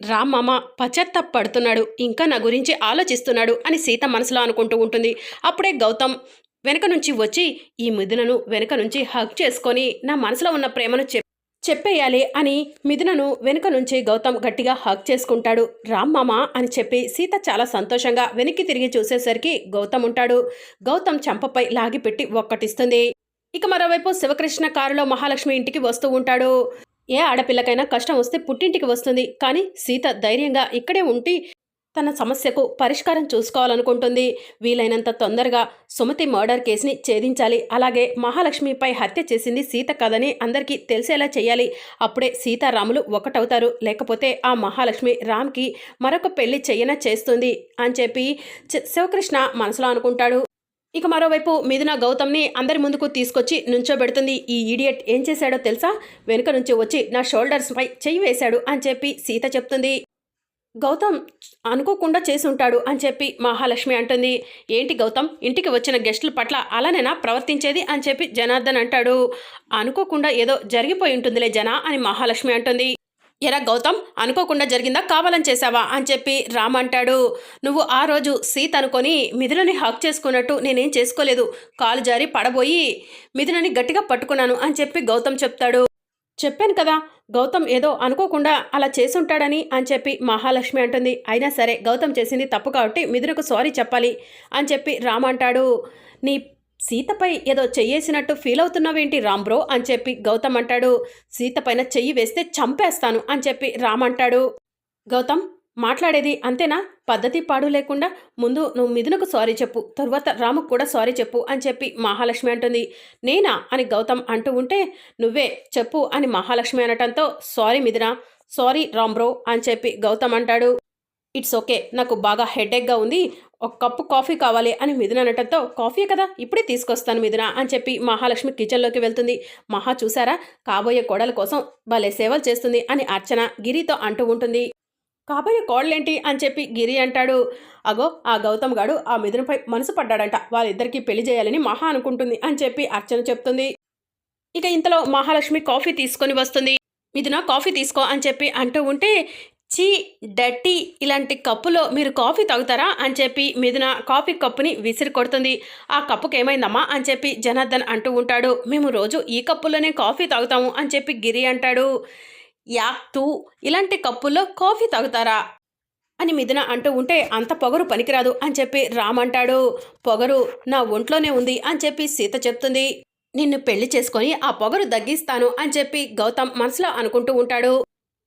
రామ్మమ్మ పశ్చాత్తాపడుతున్నాడు. ఇంకా నా గురించి ఆలోచిస్తున్నాడు అని సీత మనసులో అనుకుంటూ ఉంటుంది. అప్పుడే గౌతమ్ వెనక నుంచి వచ్చి ఈ మిథునను వెనక నుంచి హగ్ చేసుకొని నా మనసులో ఉన్న ప్రేమను చెప్ చెప్పేయాలి అని మిథునను వెనుక నుంచి గౌతమ్ గట్టిగా హగ్ చేసుకుంటాడు. రామ్మామ అని చెప్పి సీత చాలా సంతోషంగా వెనక్కి తిరిగి చూసేసరికి గౌతమ్ ఉంటాడు. గౌతమ్ చంపపై లాగిపెట్టి ఒక్కటిస్తుంది. ఇక మరోవైపు శివకృష్ణ కారులో మహాలక్ష్మి ఇంటికి వస్తూ ఉంటాడు. ఏ ఆడపిల్లకైనా కష్టం వస్తే పుట్టింటికి వస్తుంది. కానీ సీత ధైర్యంగా ఇక్కడే ఉండి తన సమస్యకు పరిష్కారం చూసుకోవాలనుకుంటుంది. వీలైనంత తొందరగా సుమతి మర్డర్ కేసుని ఛేదించాలి. అలాగే మహాలక్ష్మిపై హత్య చేసింది సీత కదని అందరికీ తెలిసేలా చేయాలి. అప్పుడే సీతారాములు ఒకటవుతారు. లేకపోతే ఆ మహాలక్ష్మి రామ్కి మరొక పెళ్ళి చెయ్యన చేస్తుంది అని చెప్పి శివకృష్ణ మనసులో అనుకుంటాడు. ఇక మరోవైపు మిథున గౌతమ్ని అందరి ముందుకు తీసుకొచ్చి నుంచోబెడుతుంది. ఈ ఈడియట్ ఏం చేశాడో తెలుసా? వెనుక నుంచి వచ్చి నా షోల్డర్స్ పై చెయ్యి వేశాడు అని చెప్పి సీత చెప్తుంది. గౌతమ్ అనుకోకుండా చేసి ఉంటాడు అని చెప్పి మహాలక్ష్మి అంటుంది. ఏంటి గౌతమ్? ఇంటికి వచ్చిన గెస్టుల పట్ల అలానేనా ప్రవర్తించేది అని చెప్పి జనార్దన్ అంటాడు. అనుకోకుండా ఏదో జరిగిపోయి ఉంటుందిలే జన అని మహాలక్ష్మి అంటుంది. ఎరా గౌతమ్ అనుకోకుండా జరిగిందా? కావాలని చేశావా? అని చెప్పి రామ్ అంటాడు. నువ్వు ఆ రోజు సీత అనుకొని మిథులని హక్ చేసుకున్నట్టు నేనేం చేసుకోలేదు. కాలు జారి పడబోయి మిథునని గట్టిగా పట్టుకున్నాను అని చెప్పి గౌతమ్ చెప్తాడు. చెప్పాను కదా గౌతమ్ ఏదో అనుకోకుండా అలా చేసుంటాడని అని చెప్పి మహాలక్ష్మి అంటుంది. అయినా సరే గౌతమ్ చేసింది తప్పు కాబట్టి మిథునకు సారీ చెప్పాలి అని చెప్పి రామ్ అంటాడు. నీ సీతపై ఏదో చెయ్యేసినట్టు ఫీల్ అవుతున్నావేంటి రామ్ అని చెప్పి గౌతమ్ అంటాడు. సీత పైన చెయ్యి వేస్తే చంపేస్తాను అని చెప్పి రామ్ అంటాడు. గౌతమ్ మాట్లాడేది అంతేనా? పద్ధతి పాడు లేకుండా ముందు నువ్వు మిథునకు సారీ చెప్పు తరువాత రాముకు కూడా సారీ చెప్పు అని చెప్పి మహాలక్ష్మి అంటుంది. నేనా? అని గౌతమ్ అంటూ ఉంటే నువ్వే చెప్పు అని మహాలక్ష్మి అనటంతో సారీ మిథున సారీ రాంబ్రో అని చెప్పి గౌతమ్ అంటాడు. ఇట్స్ ఓకే నాకు బాగా హెడేక్గా ఉంది ఒక కప్పు కాఫీ కావాలి అని మిథున అనటంతో కాఫీ కదా ఇప్పుడే తీసుకొస్తాను మిథున అని చెప్పి మహాలక్ష్మి కిచెన్లోకి వెళ్తుంది. మహా చూసారా కాబోయే కోడల కోసం భలే సేవలు చేస్తుంది అని అర్చన గిరితో అంటూ ఉంటుంది. కాబోయే కోడలేంటి అని చెప్పి గిరి అంటాడు. అగో ఆ గౌతమ్ గాడు ఆ మిథునపై మనసు పడ్డాడంట వాళ్ళిద్దరికీ పెళ్ళి చేయాలని మహా అనుకుంటుంది అని చెప్పి అర్చన చెప్తుంది. ఇక ఇంతలో మహాలక్ష్మి కాఫీ తీసుకొని వస్తుంది. మిథున కాఫీ తీసుకో అని చెప్పి అంటూ ఉంటే చీ డట్టి ఇలాంటి కప్పులో మీరు కాఫీ తాగుతారా అని చెప్పి మిథున కాఫీ కప్పుని విసిరి కొడుతుంది. ఆ కప్పుకి ఏమైందమ్మా అని చెప్పి జనార్దన్ అంటూ ఉంటాడు. మేము రోజు ఈ కప్పులోనే కాఫీ తాగుతాము అని చెప్పి గిరి అంటాడు. యాక్ తూ ఇలాంటి కప్పుల్లో కాఫీ తాగుతారా? అని మిథున అంటూ ఉంటే అంత పొగరు పనికిరాదు అని చెప్పి రామ్ అంటాడు. పొగరు నా ఒంట్లోనే ఉంది అని చెప్పి సీత చెప్తుంది. నిన్ను పెళ్ళి చేసుకొని ఆ పొగరు తగ్గిస్తాను అని చెప్పి గౌతమ్ మనసులో అనుకుంటూ ఉంటాడు.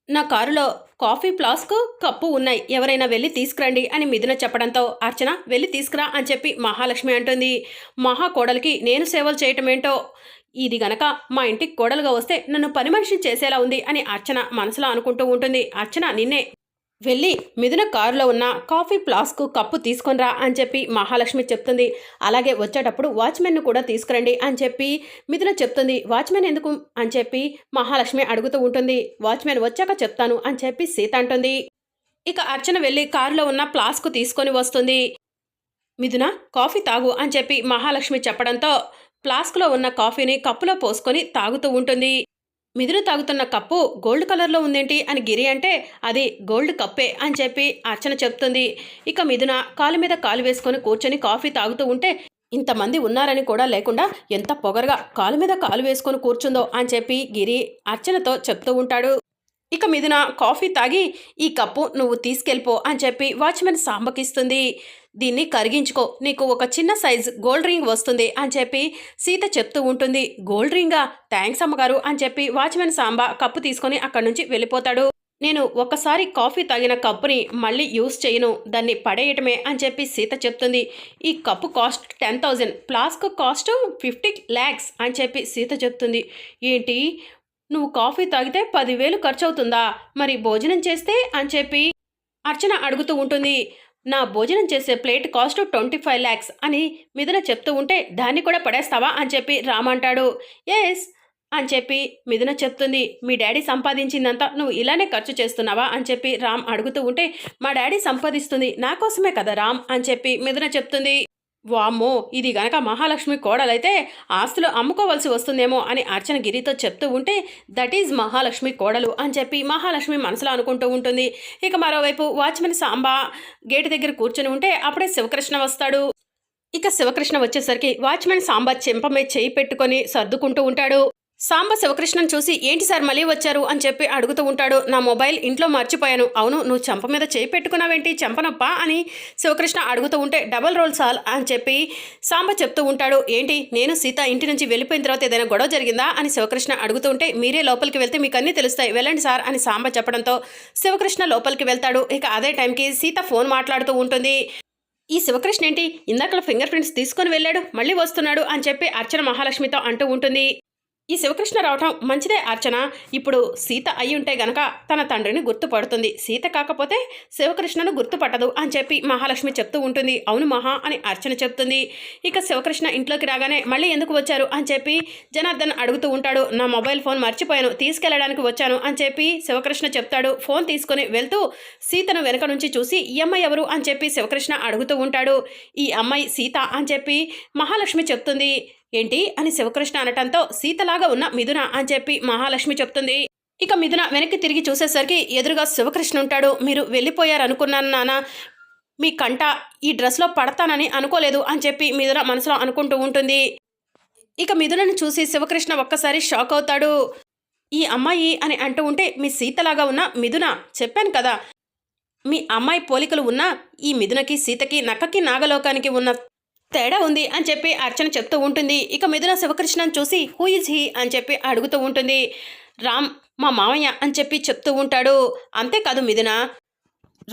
నా కారులో కాఫీ ఫ్లాస్క్ కప్పు ఉన్నాయి. ఎవరైనా వెళ్ళి తీసుకురండి అని మిథున చెప్పడంతో అర్చన వెళ్ళి తీసుకురా అని చెప్పి మహాలక్ష్మి అంటుంది. మహా కోడలికి నేను సేవలు చేయటం ఏంటో ఇది గనక మా ఇంటికి కోడలుగా వస్తే నన్ను పని మనిషిని చేసేలా ఉంది అని అర్చన మనసులో అనుకుంటూ ఉంటుంది. అర్చన నిన్నే వెళ్ళి మిథున కారులో ఉన్న కాఫీ ఫ్లాస్క్ కప్పు తీసుకొనిరా అని చెప్పి మహాలక్ష్మి చెప్తుంది. అలాగే వచ్చేటప్పుడు వాచ్మెన్ను కూడా తీసుకురండి అని చెప్పి మిథున చెప్తుంది. వాచ్మెన్ ఎందుకు అని చెప్పి మహాలక్ష్మి అడుగుతూ ఉంటుంది. వాచ్మెన్ వచ్చాక చెప్తాను అని చెప్పి సీత అంటుంది. ఇక అర్చన వెళ్ళి కారులో ఉన్న ఫ్లాస్క్ తీసుకొని వస్తుంది. మిథున కాఫీ తాగు అని చెప్పి మహాలక్ష్మి చెప్పడంతో ఫ్లాస్క్లో ఉన్న కాఫీని కప్పులో పోసుకొని తాగుతూ ఉంటుంది. మిదురు తాగుతున్న కప్పు గోల్డ్ కలర్లో ఉందేంటి అని గిరి అంటే అది గోల్డ్ కప్పే అని చెప్పి అర్చన చెప్తుంది. ఇక మిథున కాలు మీద కాలు వేసుకొని కూర్చొని కాఫీ తాగుతూ ఉంటే ఇంతమంది ఉన్నారని కూడా లేకుండా ఎంత పొగరగా కాలు మీద కాలు వేసుకొని కూర్చుందో అని చెప్పి గిరి అర్చనతో చెప్తూ ఉంటాడు. ఇక మిథున కాఫీ తాగి ఈ కప్పు నువ్వు తీసుకెళ్ళిపో అని చెప్పి వాచ్మెన్ సాంబకిస్తుంది. దీన్ని కరిగించుకో నీకు ఒక చిన్న సైజ్ గోల్డ్ రింగ్ వస్తుంది అని చెప్పి సీత చెప్తూ ఉంటుంది. గోల్డ్ రింగా? థ్యాంక్స్ అమ్మగారు అని చెప్పి వాచ్మెన్ సాంబ కప్పు తీసుకొని అక్కడి నుంచి వెళ్ళిపోతాడు. నేను ఒకసారి కాఫీ తాగిన కప్పుని మళ్ళీ యూస్ చేయను దాన్ని పడేయటమే అని చెప్పి సీత చెప్తుంది. ఈ cup cost ten thousand flask cost fifty lakhs అని చెప్పి సీత చెప్తుంది. ఏంటి? నువ్వు కాఫీ తాగితే పదివేలు ఖర్చు అవుతుందా మరి భోజనం చేస్తే? అని చెప్పి అర్చన అడుగుతూ ఉంటుంది. నా భోజనం చేసే plate cost twenty five lakhs అని మిథున చెప్తూ ఉంటే దాన్ని కూడా పడేస్తావా? అని చెప్పి రామ్ అంటాడు. ఎస్ అని చెప్పి మిథున చెప్తుంది. మీ డాడీ సంపాదించిందంతా నువ్వు ఇలానే ఖర్చు చేస్తున్నావా? అని చెప్పి రామ్ అడుగుతూ ఉంటే మా డాడీ సంపాదిస్తుంది నా కోసమే కదా రామ్? అని చెప్పి మిథున చెప్తుంది. వామ్మో ఇది గనక మహాలక్ష్మి కోడలైతే ఆస్తులు అమ్ముకోవాల్సి వస్తుందేమో అని అర్చన గిరితో చెప్తూ ఉంటే దట్ ఈజ్ మహాలక్ష్మి కోడలు అని చెప్పి మహాలక్ష్మి మనసులో అనుకుంటూ ఉంటుంది. ఇక మరోవైపు వాచ్మెన్ సాంబా గేటు దగ్గర కూర్చొని ఉంటే అప్పుడే శివకృష్ణ వస్తాడు. ఇక శివకృష్ణ వచ్చేసరికి వాచ్మెన్ సాంబా చెంప మీద చేయి పెట్టుకొని సర్దుకుంటూ ఉంటాడు. సాంబ శివకృష్ణను చూసి ఏంటి సార్ మళ్ళీ వచ్చారు అని చెప్పి అడుగుతూ ఉంటాడు. నా మొబైల్ ఇంట్లో మర్చిపోయాను. అవును నువ్వు చెంప మీద చేయి పెట్టుకున్నావేంటి? చెంపనప్పా? అని శివకృష్ణ అడుగుతూ ఉంటే డబల్ రోల్ సాల్ అని చెప్పి సాంబ చెప్తూ ఉంటాడు. ఏంటి? నేను సీత ఇంటి నుంచి వెళ్ళిపోయిన తర్వాత ఏదైనా గొడవ జరిగిందా? అని శివకృష్ణ అడుగుతూ ఉంటే మీరే లోపలికి వెళ్తే మీకు అన్నీ తెలుస్తాయి. వెళ్ళండి సార్ అని సాంబ చెప్పడంతో శివకృష్ణ లోపలికి వెళ్తాడు. ఇక అదే టైంకి సీత ఫోన్ మాట్లాడుతూ ఉంటుంది. ఈ శివకృష్ణ ఏంటి? ఇందాకల ఫింగర్ ప్రింట్స్ తీసుకొని వెళ్ళాడు. మళ్ళీ వస్తున్నాడు అని చెప్పి అర్చన మహాలక్ష్మితో అంటూ ఉంటుంది. ఈ శివకృష్ణ రావటం మంచిదే అర్చన. ఇప్పుడు సీత అయి ఉంటే గనక తన తండ్రిని గుర్తుపడుతుంది. సీత కాకపోతే శివకృష్ణను గుర్తుపట్టదు అని చెప్పి మహాలక్ష్మి చెప్తూ ఉంటుంది. అవును మహా అని అర్చన చెప్తుంది. ఇక శివకృష్ణ ఇంట్లోకి రాగానే మళ్ళీ ఎందుకు వచ్చారు అని చెప్పి జనార్దన్ అడుగుతూ ఉంటాడు. నా మొబైల్ ఫోన్ మర్చిపోయాను తీసుకెళ్ళడానికి వచ్చాను అని చెప్పి శివకృష్ణ చెప్తాడు. ఫోన్ తీసుకొని వెళ్తూ సీతను వెనక నుంచి చూసి ఈ అమ్మాయి ఎవరు? అని చెప్పి శివకృష్ణ అడుగుతూ ఉంటాడు. ఈ అమ్మాయి సీత అని చెప్పి మహాలక్ష్మి చెప్తుంది. ఏంటి అని శివకృష్ణ అనటంతో సీతలాగా ఉన్న మిథున అని చెప్పి మహాలక్ష్మి చెప్తుంది. ఇక మిథున వెనక్కి తిరిగి చూసేసరికి ఎదురుగా శివకృష్ణ ఉంటాడు. మీరు వెళ్ళిపోయారనుకున్నాను నాన్న మీ కంట ఈ డ్రెస్లో పడతానని అనుకోలేదు అని చెప్పి మిథున మనసులో అనుకుంటూ ఉంటుంది. ఇక మిథునను చూసి శివకృష్ణ ఒక్కసారి షాక్ అవుతాడు. ఈ అమ్మాయి అని అంటూ ఉంటే మీ సీతలాగా ఉన్న మిథున చెప్పాను కదా. మీ అమ్మాయి పోలికలు ఉన్న ఈ మిథునకి సీతకి నక్కకి నాగలోకానికి ఉన్న తేడా ఉంది అని చెప్పి అర్చన చెప్తూ ఉంటుంది. ఇక మిథున శివకృష్ణని చూసి హూ ఇస్ హీ? అని చెప్పి అడుగుతూ ఉంటుంది. రామ్ మా మామయ్య అని చెప్పి చెప్తూ ఉంటాడు. అంతేకాదు మిథున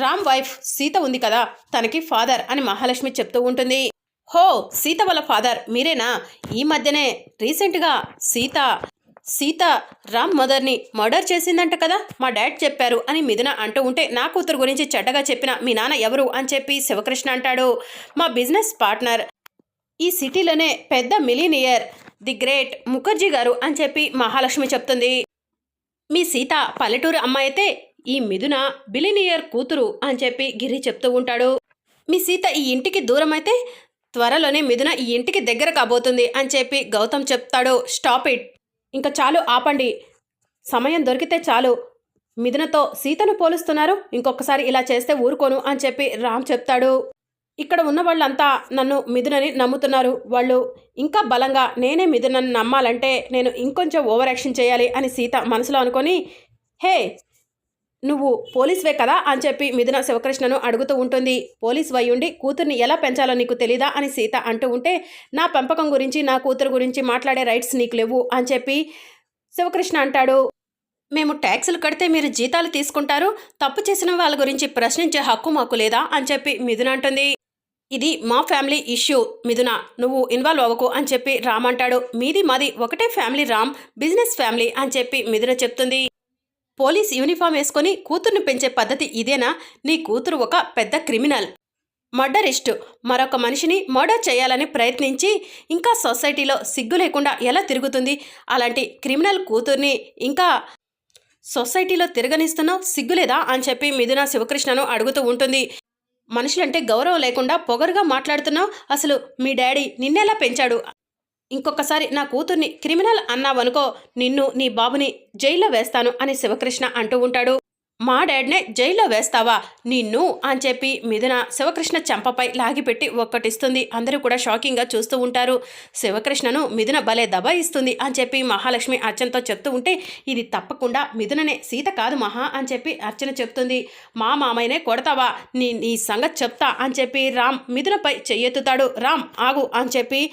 రామ్ వైఫ్ సీత ఉంది కదా తనకి ఫాదర్ అని మహాలక్ష్మి చెప్తూ ఉంటుంది. హో సీత వాళ్ళ ఫాదర్ మీరేనా? ఈ మధ్యనే రీసెంట్గా సీత సీత రామ్ మదర్ని మర్డర్ చేసిందంట కదా మా డాడ్ చెప్పారు అని మిథున అంటూ ఉంటే నా కూతురు గురించి చెడ్డగా చెప్పిన మీ నాన్న ఎవరు అని చెప్పి శివకృష్ణ అంటాడు. మా బిజినెస్ పార్ట్నర్ ఈ సిటీలోనే పెద్ద మిలీనియర్ ది గ్రేట్ ముఖర్జీ గారు అని చెప్పి మహాలక్ష్మి చెప్తుంది. మీ సీత పల్లెటూరు అమ్మాయి అయితే ఈ మిథున బిలినియర్ కూతురు అని చెప్పి గిరి చెప్తూ ఉంటాడు. మీ సీత ఈ ఇంటికి దూరం అయితే త్వరలోనే మిథున ఈ ఇంటికి దగ్గర కాబోతుంది అని చెప్పి గౌతమ్ చెప్తాడు. Stop it. ఇంకా చాలు ఆపండి. సమయం దొరికితే చాలు. మిథునతో సీతను పోలుస్తున్నారు. ఇంకొకసారి ఇలా చేస్తే ఊరుకోను అని చెప్పి రామ్ చెప్తాడు. ఇక్కడ ఉన్న వాళ్ళంతా నన్ను మిథునని నమ్ముతున్నారు. వాళ్ళు ఇంకా బలంగా నేనే మిథునని నమ్మాలంటే నేను ఇంకొంచెం ఓవర్ యాక్షన్ చేయాలి అని సీత మనసులో అనుకొని హే నువ్వు పోలీస్వే కదా అని చెప్పి మిథున శివకృష్ణను అడుగుతూ ఉంటుంది. పోలీస్ వయ్యుండి కూతుర్ని ఎలా పెంచాలో నీకు తెలీదా అని సీత అంటూ ఉంటే నా పెంపకం గురించి నా కూతురు గురించి మాట్లాడే రైట్స్ నీకు లేవు అని చెప్పి శివకృష్ణ అంటాడు. మేము ట్యాక్సులు కడితే మీరు జీతాలు తీసుకుంటారు తప్పు చేసిన వాళ్ళ గురించి ప్రశ్నించే హక్కు మాకు లేదా అని చెప్పి మిథున అంటుంది. ఇది మా ఫ్యామిలీ ఇష్యూ మిథున. నువ్వు ఇన్వాల్వ్ అవ్వకు అని చెప్పి రామ్ అంటాడు. మీది మాది ఒకటే ఫ్యామిలీ రామ్ బిజినెస్ ఫ్యామిలీ అని చెప్పి మిథున చెప్తుంది. పోలీస్ యూనిఫామ్ వేసుకొని కూతుర్ని పెంచే పద్ధతి ఇదేనా? నీ కూతురు ఒక పెద్ద క్రిమినల్. మర్డరిస్ట్. మరొక మనిషిని మర్డర్ చేయాలని ప్రయత్నించి ఇంకా సొసైటీలో సిగ్గు లేకుండా ఎలా తిరుగుతుంది? అలాంటి క్రిమినల్ కూతుర్ని ఇంకా సొసైటీలో తిరగనిస్తున్నావు? సిగ్గులేదా అని చెప్పి మిథున శివకృష్ణను అడుగుతూ ఉంటుంది. మనుషులంటే గౌరవం లేకుండా పొగరుగా మాట్లాడుతున్నావు? అసలు మీ డాడీ నిన్నెలా పెంచాడు? ఇంకొకసారి నా కూతుర్ని క్రిమినల్ అన్నావనుకో నిన్ను నీ బాబుని జైల్లో వేస్తాను అని శివకృష్ణ అంటూ ఉంటాడు. మా డాడ్నే జైల్లో వేస్తావా? నిన్ను అని చెప్పి మిథున శివకృష్ణ చెంపపై లాగిపెట్టి ఒక్కటిస్తుంది. అందరూ కూడా షాకింగ్గా చూస్తూ ఉంటారు. శివకృష్ణను మిథున భలే దబాయిస్తుంది అని చెప్పి మహాలక్ష్మి అర్చనతో చెప్తూ ఉంటే ఇది తప్పకుండా మిథుననే సీత కాదు మహా అని చెప్పి అర్చన చెప్తుంది. మా మామయ్యనే కొడతావా? నీ నీ సంగతి చెప్తా అని చెప్పి రామ్ మిథునపై చెయ్యెత్తుతాడు. రామ్ ఆగు అని చెప్పి